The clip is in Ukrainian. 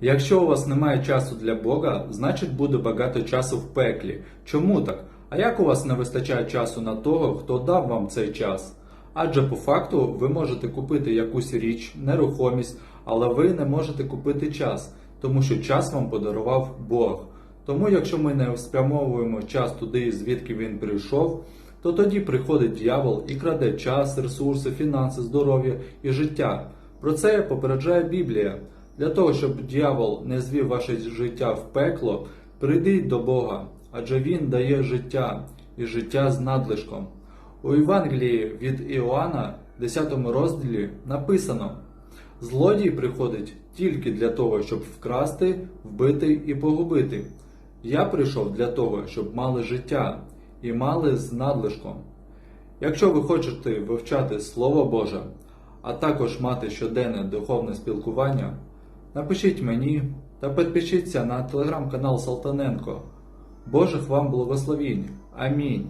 Якщо у вас немає часу для Бога, значить буде багато часу в пеклі. Чому так? А як у вас не вистачає часу на того, хто дав вам цей час? Адже по факту ви можете купити якусь річ, нерухомість, але ви не можете купити час, тому що час вам подарував Бог. Тому, якщо ми не спрямовуємо час туди, звідки він прийшов, то тоді приходить дьявол і краде час, ресурси, фінанси, здоров'я і життя. Про це попереджає Біблія. Для того, щоб дьявол не звів ваше життя в пекло, прийдіть до Бога, адже Він дає життя і життя з надлишком. У Євангелії від Іоанна, 10 розділі, написано: Злодій приходить тільки для того, щоб вкрасти, вбити і погубити. Я прийшов для того, щоб мали життя і мали з надлишком. Якщо ви хочете вивчати Слово Боже, а також мати щоденне духовне спілкування, напишіть мені та підпишіться на телеграм-канал Салтаненко. Божих вам благословінь. Амінь.